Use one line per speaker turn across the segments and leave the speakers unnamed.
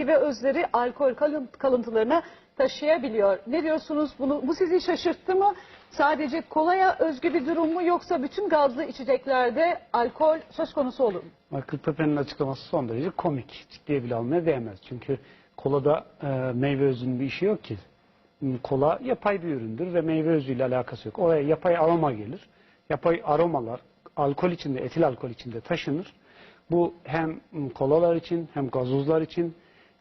ve özleri alkol kalın- kalıntılarına taşıyabiliyor. Ne diyorsunuz? Bunu, bu sizi şaşırttı mı? Sadece kolaya özgü bir durum mu yoksa bütün gazlı içeceklerde alkol söz konusu olur mu?
Michael Pepe'nin açıklaması son derece komik. Ciddiye bile almaya değmez. Çünkü kolada e, meyve özünün bir işi yok ki. Kola yapay bir üründür ve meyve özüyle alakası yok. Oraya yapay aroma gelir. Yapay aromalar alkol içinde, etil alkol içinde taşınır. Bu hem kolalar için hem gazozlar için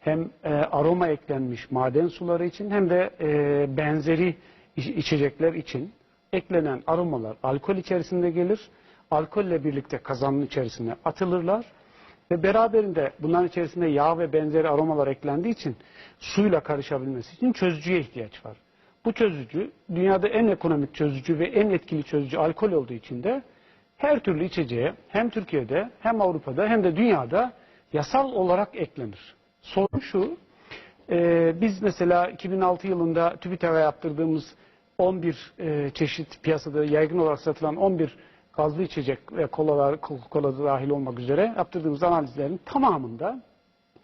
hem e, aroma eklenmiş maden suları için hem de e, benzeri iç- içecekler için eklenen aromalar alkol içerisinde gelir. Alkolle birlikte kazanın içerisine atılırlar ve beraberinde bunların içerisinde yağ ve benzeri aromalar eklendiği için suyla karışabilmesi için çözücüye ihtiyaç var. Bu çözücü dünyada en ekonomik çözücü ve en etkili çözücü alkol olduğu için de her türlü içeceğe hem Türkiye'de hem Avrupa'da hem de dünyada yasal olarak eklenir. Sorun şu, e, biz mesela 2006 yılında TÜBİTAK'a yaptırdığımız 11 e, çeşit piyasada yaygın olarak satılan 11 gazlı içecek ve kolalar, da dahil olmak üzere yaptırdığımız analizlerin tamamında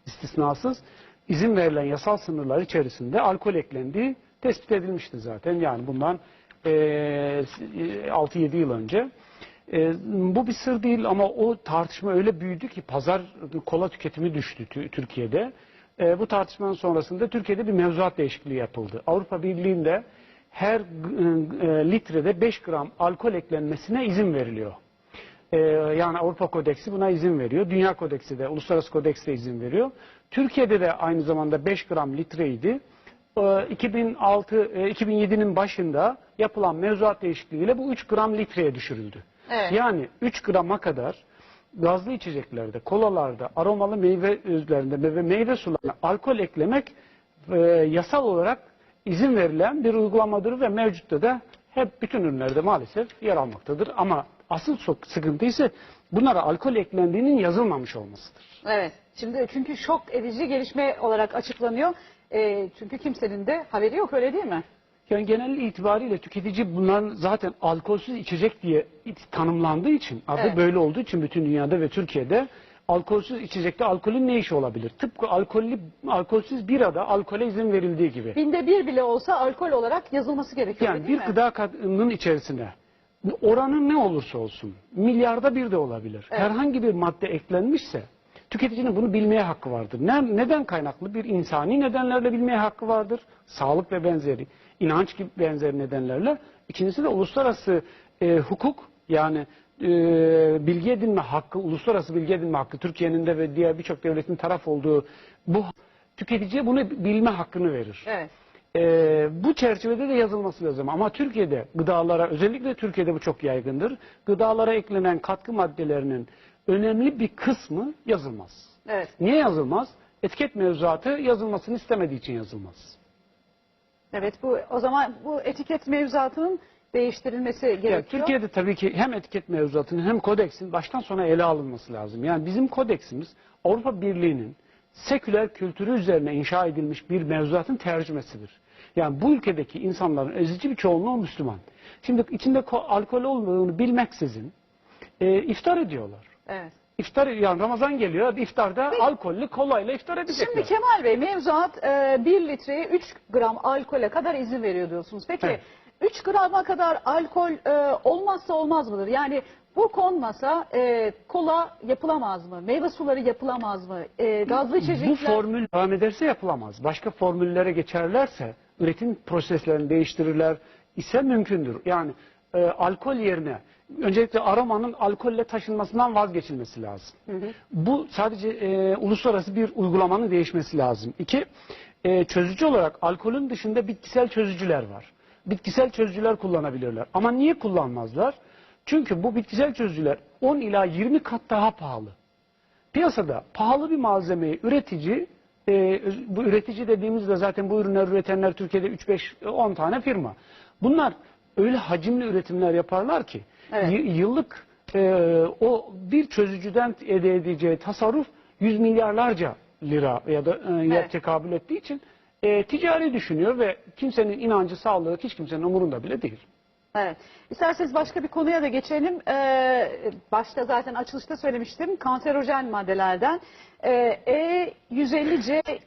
istisnasız izin verilen yasal sınırlar içerisinde alkol eklendiği tespit edilmişti zaten. Yani bundan e, 6-7 yıl önce. E, bu bir sır değil ama o tartışma öyle büyüdü ki pazar kola tüketimi düştü Tü- Türkiye'de. E, bu tartışmanın sonrasında Türkiye'de bir mevzuat değişikliği yapıldı. Avrupa Birliği'nde her e, e, litrede 5 gram alkol eklenmesine izin veriliyor. Ee, yani Avrupa Kodeksi buna izin veriyor. Dünya Kodeksi de, Uluslararası Kodeks de izin veriyor. Türkiye'de de aynı zamanda 5 gram litreydi. Ee, 2006, e, 2007'nin başında yapılan mevzuat değişikliğiyle bu 3 gram litreye düşürüldü.
Evet.
Yani 3 grama kadar gazlı içeceklerde, kolalarda, aromalı meyve özlerinde ve meyve sularına alkol eklemek e, yasal olarak izin verilen bir uygulamadır ve mevcutta da hep bütün ürünlerde maalesef yer almaktadır. Ama asıl sıkıntı ise bunlara alkol eklendiğinin yazılmamış olmasıdır.
Evet. Şimdi çünkü şok edici gelişme olarak açıklanıyor. Ee, çünkü kimsenin de haberi yok öyle değil mi?
Yani genel itibariyle tüketici bunların zaten alkolsüz içecek diye tanımlandığı için, adı
Evet.
böyle olduğu için bütün dünyada ve Türkiye'de alkolsüz içecekte alkolün ne işi olabilir? Tıpkı alkollü, alkolsüz birada alkole izin verildiği gibi.
Binde bir bile olsa alkol olarak yazılması gerekiyor
Yani
değil
bir
mi?
gıda kadının içerisine oranı ne olursa olsun milyarda bir de olabilir.
Evet.
Herhangi bir madde eklenmişse tüketicinin bunu bilmeye hakkı vardır. Ne, neden kaynaklı? Bir insani nedenlerle bilmeye hakkı vardır. Sağlık ve benzeri, inanç gibi benzeri nedenlerle. İkincisi de uluslararası e, hukuk yani e, bilgi edinme hakkı, uluslararası bilgi edinme hakkı Türkiye'nin de ve diğer birçok devletin taraf olduğu bu tüketiciye bunu bilme hakkını verir.
Evet.
Ee, bu çerçevede de yazılması lazım. Ama Türkiye'de gıdalara, özellikle Türkiye'de bu çok yaygındır. Gıdalara eklenen katkı maddelerinin önemli bir kısmı yazılmaz.
Evet.
Niye yazılmaz? Etiket mevzuatı yazılmasını istemediği için yazılmaz.
Evet bu o zaman bu etiket mevzuatının değiştirilmesi gerekiyor.
Ya, Türkiye'de tabii ki hem etiket mevzuatının hem kodeksin baştan sona ele alınması lazım. Yani bizim kodeksimiz Avrupa Birliği'nin seküler kültürü üzerine inşa edilmiş bir mevzuatın tercümesidir. Yani bu ülkedeki insanların ezici bir çoğunluğu Müslüman. Şimdi içinde ko- alkol olmadığını bilmeksizin e, iftar ediyorlar.
Evet.
İftar yani Ramazan geliyor, iftarda alkollü kolayla iftar edecekler.
Şimdi Kemal Bey mevzuat e, 1 litreye 3 gram alkole kadar izin veriyor diyorsunuz. Peki
Evet.
3 grama kadar alkol e, olmazsa olmaz mıdır? Yani bu konmasa e, kola yapılamaz mı? Meyve suları yapılamaz mı? E, gazlı içecekler...
Bu formül devam ederse yapılamaz. Başka formüllere geçerlerse, üretim proseslerini değiştirirler ise mümkündür. Yani e, alkol yerine öncelikle aromanın alkolle taşınmasından vazgeçilmesi lazım. Bu sadece e, uluslararası bir uygulamanın değişmesi lazım. İki, e, çözücü olarak alkolün dışında bitkisel çözücüler var. Bitkisel çözücüler kullanabilirler. Ama niye kullanmazlar? Çünkü bu bitkisel çözücüler 10 ila 20 kat daha pahalı. Piyasada pahalı bir malzemeyi üretici, e, bu üretici dediğimizde zaten bu ürünler üretenler Türkiye'de 3-5-10 tane firma. Bunlar öyle hacimli üretimler yaparlar ki
Evet.
yıllık e, o bir çözücüden elde edeceği tasarruf 100 milyarlarca lira ya da e,
Evet.
tekabül ettiği için e, ticari düşünüyor ve kimsenin inancı, sağlığı hiç kimsenin umurunda bile değil.
Evet. İsterseniz başka bir konuya da geçelim. Ee, başta zaten açılışta söylemiştim. Kanserojen maddelerden. Ee, E150C